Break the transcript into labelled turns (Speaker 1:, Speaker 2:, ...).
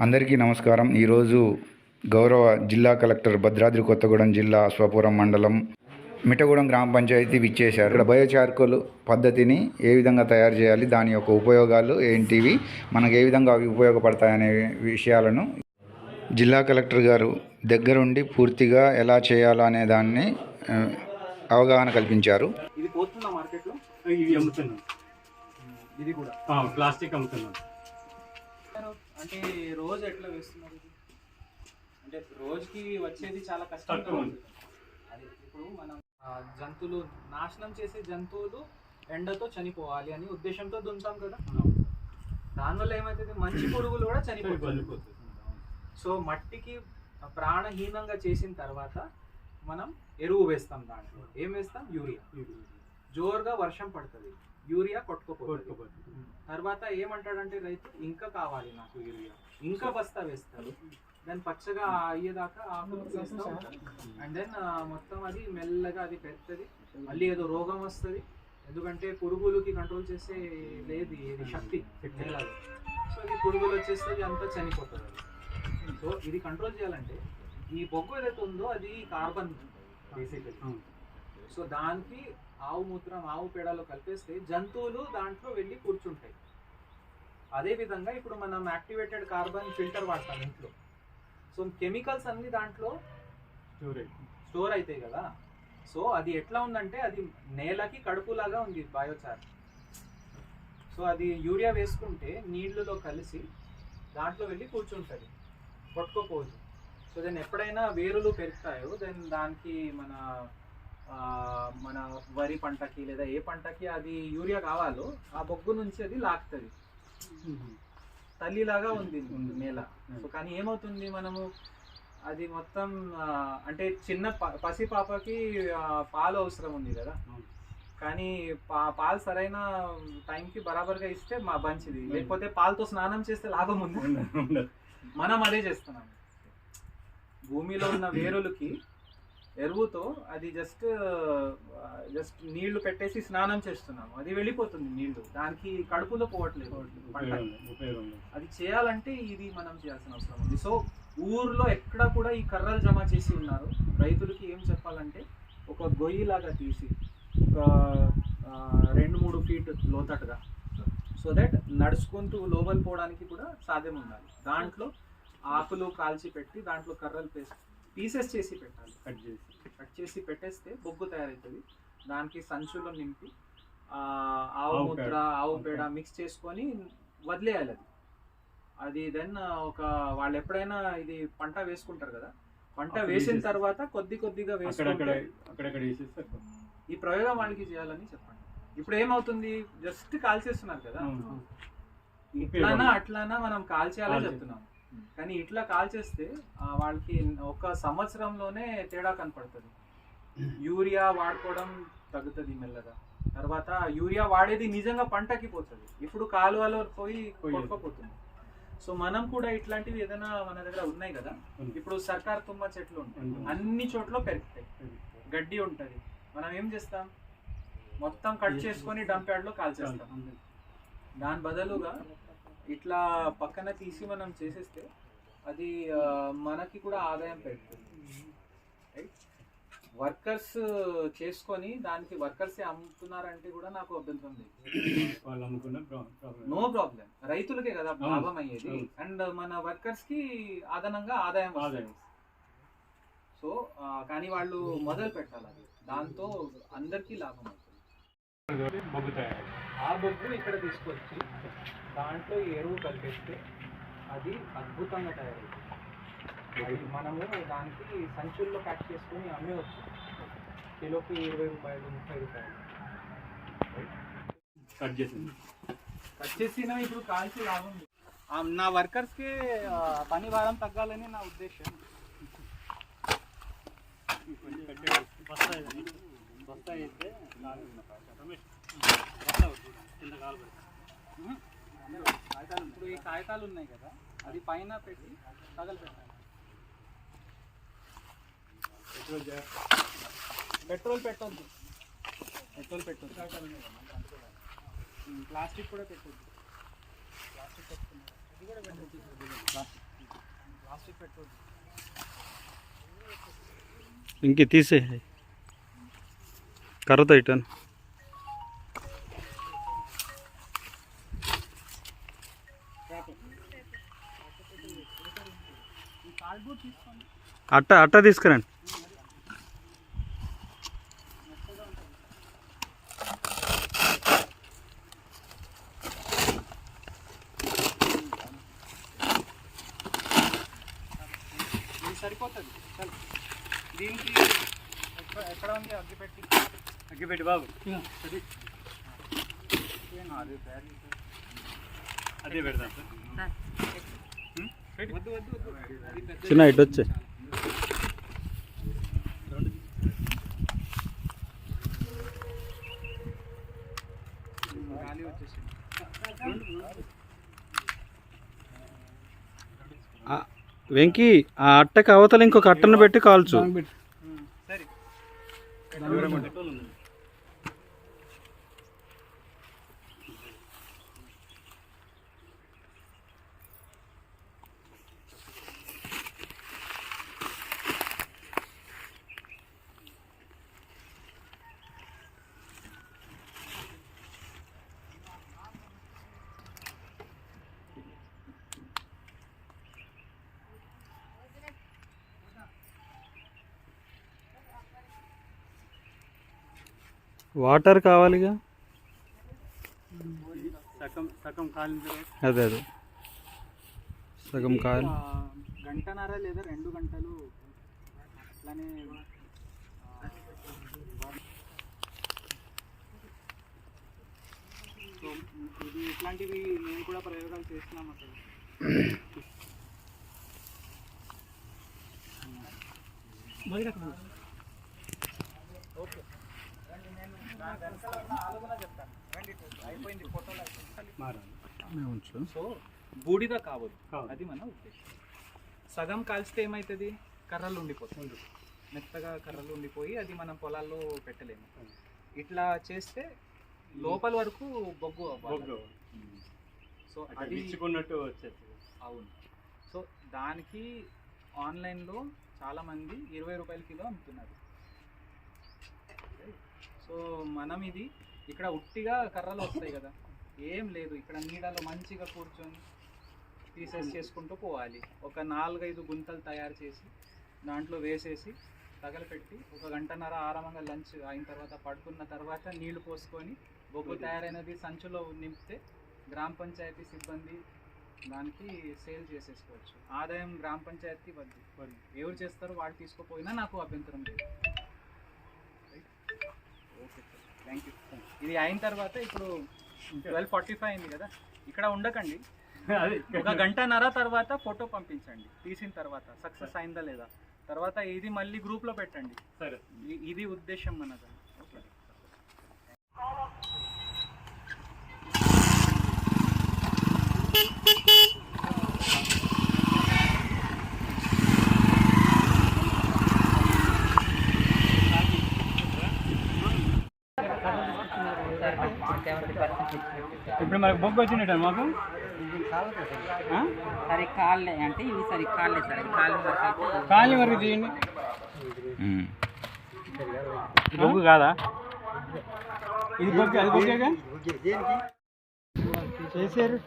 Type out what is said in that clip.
Speaker 1: అందరికీ నమస్కారం. ఈరోజు గౌరవ జిల్లా కలెక్టర్ భద్రాద్రి కొత్తగూడెం జిల్లా స్వపురం మండలం మిఠగూడెం గ్రామ పంచాయతీ విచ్చేశారు. ఇక్కడ బయోచార్కోల్ పద్ధతిని ఏ విధంగా తయారు చేయాలి దాని యొక్క ఉపయోగాలు ఏంటివి మనకు ఏ విధంగా అవి ఉపయోగపడతాయనే విషయాలను జిల్లా కలెక్టర్ గారు దగ్గరుండి పూర్తిగా ఎలా చేయాలో అనే దాన్ని అవగాహన కల్పించారు.
Speaker 2: ఇది పోతుందా మార్కెట్లో? ఇది కూడా.
Speaker 3: ఆ, ప్లాస్టిక్ అమ్ముతున్నాం.
Speaker 2: అంటే రోజు ఎట్లా వేస్తున్నారు ఇది? అంటే రోజుకి వచ్చేది చాలా కష్టం. అది ఇప్పుడు మనం ఆ, జంతువులు నాశనం చేసే జంతువులు ఎండతో చనిపోవాలి అని ఉద్దేశంతో దున్నుతాం కదా? దానివల్ల ఏమవుతుంది మంచి పురుగులు కూడా
Speaker 3: వెళ్ళిపోతుంది
Speaker 2: సో మట్టికి ప్రాణహీనంగా చేసిన తర్వాత మనం ఎరువు వేస్తాం దాంట్లో. ఏం వేస్తాం? యూరియా. జోరుగా వర్షం పడుతుంది. యూరియా కొట్టుకోపోతుంది. తర్వాత ఏమంటాడంటే రైతు ఇంకా కావాలి నాకు యూరియా. ఇంకా బస్తా వేస్తాడు దాన్ని పచ్చగా అయ్యేదాకా ఆకులు వేస్తూ ఉంటాడు అండ్ దెన్ మొత్తం అది మెల్లగా అది పెరుగుతుంది మళ్ళీ ఏదో రోగం వస్తుంది. ఎందుకంటే పురుగులకి కంట్రోల్ చేసే లేదు ఇది శక్తి. నేలలో సో ఇది పురుగులు వచ్చేస్తుంది అంతా చనిపోతుంది. సో ఇది కంట్రోల్ చేయాలంటే ఈ బొగ్గు ఏదైతే ఉందో అది కార్బన్ బేసికలీ
Speaker 3: అవును.
Speaker 2: సో దానికి ఆవు మూత్రం ఆవు పేడలో కలిపేస్తే జంతువులు దాంట్లో వెళ్ళి కూర్చుంటాయి. అదే విధంగా ఇప్పుడు మనం యాక్టివేటెడ్ కార్బన్ ఫిల్టర్ వాడతాం ఇంట్లో. సో కెమికల్స్ అన్ని దాంట్లో
Speaker 3: స్టోరేజ్.
Speaker 2: స్టోర్ అవుతాయి కదా. సో అది ఎట్లా ఉందంటే అది నేలకి కడుపులాగా ఉంది బయోచార్ సో అది యూరియా వేసుకుంటే నీళ్ళలో కలిసి దాంట్లో వెళ్ళి కూర్చుంటుంది. కొట్టుకోపోదు సో దెన్ ఎప్పుడైనా వేరులు పెరుగుతాయో దెన్ దానికి మన మన వరి పంటకి లేదా ఏ పంటకి అది యూరియా కావాలో ఆ బొగ్గు నుంచి అది లాగుతుంది తల్లిలాగా ఉంది. నేల. సో కానీ ఏమవుతుంది మనము అది మొత్తం అంటే చిన్న ప- పసి పాపకి పాలు అవసరం ఉంది కదా. కానీ పా పాలు సరైన టైంకి బరాబర్గా ఇస్తే మా మంచిది. లేకపోతే పాలతో స్నానం చేస్తే లాభం ఉంది. మనం అదే చేస్తున్నాం భూమిలో ఉన్న వేరులకి ఎరువుతో అది జస్ట్ జస్ట్ నీళ్ళు పెట్టేసి స్నానం చేస్తున్నాం అది వెళ్ళిపోతుంది నీళ్ళు. దానికి కడుపులో పోవట్లేదు. అది చేయాలంటే ఇది మనం చేయాల్సిన అవసరం ఉంది. సో ఊర్లో ఎక్కడ కూడా ఈ కర్రలు జమ చేసి ఉన్నారు. రైతులకి ఏం చెప్పాలంటే ఒక గొయ్యి లాగా తీసి ఒక రెండు మూడు ఫీట్ లోతట్టుగా సో దట్ నడుచుకుంటూ లోపల పోవడానికి కూడా సాధ్యం ఉండాలి. దాంట్లో ఆకులు కాల్చి పెట్టి దాంట్లో కర్రలు పేసి పీసెస్ చేసి పెట్టాలి.
Speaker 3: కట్ చేసి.
Speaker 2: కట్ చేసి పెట్టేస్తే బొగ్గు తయారవుతుంది దానికి సంచులో నింపి ఆవు
Speaker 3: పేడ.
Speaker 2: ఆవు పేడ. మిక్స్ చేసుకొని వదిలేయాలి అది. అది దెన్ ఒక వాళ్ళు ఎప్పుడైనా ఇది పంట వేసుకుంటారు కదా పంట వేసిన తర్వాత కొద్ది కొద్దిగా వేసుకుంటే ఈ ప్రయోగం వాళ్ళకి చేయాలని చెప్పండి. ఇప్పుడు ఏమవుతుంది? జస్ట్ కాల్చేస్తున్నారు కదా. ఇట్లానా అట్లానా మనం కాల్చేయాలని
Speaker 3: కాల్చే-
Speaker 2: చెప్తున్నాం. కానీ ఇట్లా కాల్చేస్తే ఆ, వాళ్ళకి ఒక సంవత్సరంలోనే తేడా కనపడుతుంది. యూరియా వాడుకోవడం తగ్గుతుంది మెల్లగా. తర్వాత యూరియా వాడేది నిజంగా పంటకి పోతుంది. ఇప్పుడు కాలువలో పోయి
Speaker 3: పోయి-
Speaker 2: కొట్టుకోపోతుంది. సో మనం కూడా ఇట్లాంటివి ఏదైనా మన దగ్గర ఉన్నాయి కదా. ఇప్పుడు సర్కార్ తుమ్మ చెట్లు ఉంటాయి. అన్ని చోట్ల పెరుగుతాయి. గడ్డి ఉంటుంది. మనం ఏం చేస్తాం? మొత్తం కట్ చేసుకొని డంప్ యార్డ్లో కాల్చేస్తాం. దాని బదులుగా ఇట్లా పక్కన తీసి మనం చేసేస్తే అది మనకి కూడా ఆదాయం పెరుగుతుంది. వర్కర్స్ చేసుకొని దానికి వర్కర్సే అమ్ముతున్నారంటే కూడా నాకు అభ్యంతరం లేదు. నో ప్రాబ్లం రైతులకే కదా. లాభం అయ్యేది. అండ్ మన వర్కర్స్కి అదనంగా ఆదాయం వస్తుంది.
Speaker 3: ఆదాయం.
Speaker 2: సో కానీ వాళ్ళు మొదలు పెట్టాలి అది. దాంతో అందరికీ లాభం అవుతుంది. ఆ బొగ్గు ఇక్కడ తీసుకొచ్చి దాంట్లో ఈ ఎరువు కలిపేస్తే అది అద్భుతంగా తయారవుతుంది. అది మనము దానికి సంచుల్లో ప్యాక్ చేసుకొని అమ్మేవచ్చు కిలోకి ఇరవై రూపాయలు ముప్పై రూపాయలు.
Speaker 3: కట్ చేసింది
Speaker 2: వచ్చేసిన ఇప్పుడు కాల్చి లాభం నా వర్కర్స్కి పని భారం తగ్గాలని నా ఉద్దేశం. కాగితాలు ఇప్పుడు ఈ కాగితాలు ఉన్నాయి కదా అది పైన పెట్టి తగలు పెట్టాలి పెట్రోల్ పెట్టొద్దు పెట్రోల్ పెట్టొద్దు ఉమ్, ప్లాస్టిక్ కూడా పెట్టొద్దు ప్లాస్టిక్ పెట్టుకున్నారు ఇది కూడా పెట్టొద్దు ప్లాస్టిక్ ప్లాస్టిక్ పెట్టు
Speaker 4: ఇంక తీసే కర్రతో ఇటాను. అట్ట అట్ట తీసుకురండి.
Speaker 2: ఇది సరిపోతుంది చల్ దీనికి ఎక్కడ ఎక్కడ ఉంది అగ్గి పెట్టి
Speaker 3: అగ్గిపెట్టి బాబు.
Speaker 2: అది
Speaker 3: పెడతాం సార్.
Speaker 4: చిన్న ఇటు వచ్చే.
Speaker 2: గాలి వచ్చేసింది
Speaker 4: ఆ, వెంకీ ఆ అట్టకి అవతల ఇంకొక అట్టను పెట్టి కాల్చు.
Speaker 2: సరే.
Speaker 4: వాటర్ కావాలిగా? అదే అదే. సగం కాయలు
Speaker 2: గంటన్నర లేదా రెండు గంటలు అట్లానే ఇది ఇట్లాంటివి మేము కూడా ప్రయోగాలు చేస్తున్నాం అసలు సో బూడిద కావద్దు. అది మన ఉద్దేశం. సగం కాల్చితే ఏమవుతుంది కర్రలు ఉండిపోతుంది మెత్తగా కర్రలు ఉండిపోయి అది మనం పొలాల్లో పెట్టలేము. ఇట్లా చేస్తే లోపల వరకు బొగ్గు.
Speaker 3: బొగ్గు
Speaker 2: సో అది
Speaker 3: విచ్చుకున్నట్టు వచ్చేది.
Speaker 2: అవును. సో దానికి ఆన్లైన్లో చాలామంది ఇరవై రూపాయల కిలో అమ్ముతున్నారు. సో మనం ఇది ఇక్కడ ఉట్టిగా కర్రలు వస్తాయి కదా. ఏం లేదు ఇక్కడ నీడలో మంచిగా కూర్చొని పీసెస్ చేసుకుంటూ పోవాలి. ఒక నాలుగైదు గుంతలు తయారు చేసి దాంట్లో వేసేసి తగలపెట్టి ఒక గంటన్నర ఆరామంగా లంచ్ అయిన తర్వాత పడుకున్న తర్వాత నీళ్ళు పోసుకొని బొగ్గు తయారైనది సంచులో నింపితే గ్రామ పంచాయతీ సిబ్బంది దానికి సేల్ చేసేసుకోవచ్చు. ఆదాయం గ్రామ పంచాయతీ వద్దు. ఎవరు చేస్తారో వాళ్ళు తీసుకోపోయినా నాకు అభ్యంతరం లేదు. Okay sir. థ్యాంక్ యూ ఇది అయిన తర్వాత ఇప్పుడు ట్వెల్వ్ ఫార్టీ ఫైవ్ అయింది కదా ఇక్కడ ఉండకండి. ఒక గంటన్నర తర్వాత ఫోటో పంపించండి. తీసిన తర్వాత సక్సెస్ అయిందా లేదా? తర్వాత ఇది మళ్ళీ గ్రూప్లో పెట్టండి.
Speaker 3: సరే.
Speaker 2: ఇది ఉద్దేశం మనది ఓకే
Speaker 3: ఇప్పుడు మనకు బొగ్గు వచ్చినట్టు మాకు? ఆ?
Speaker 5: సరే కాళ్ళే అంటే ఇవి సరి కాళ్ళే సార్. కాళ్ళ వరకు
Speaker 3: కాలి వరకు తీయండి. బొగ్గు కాదా? ఇది బొగ్గు అది బొగ్గేగా
Speaker 4: చేశారు.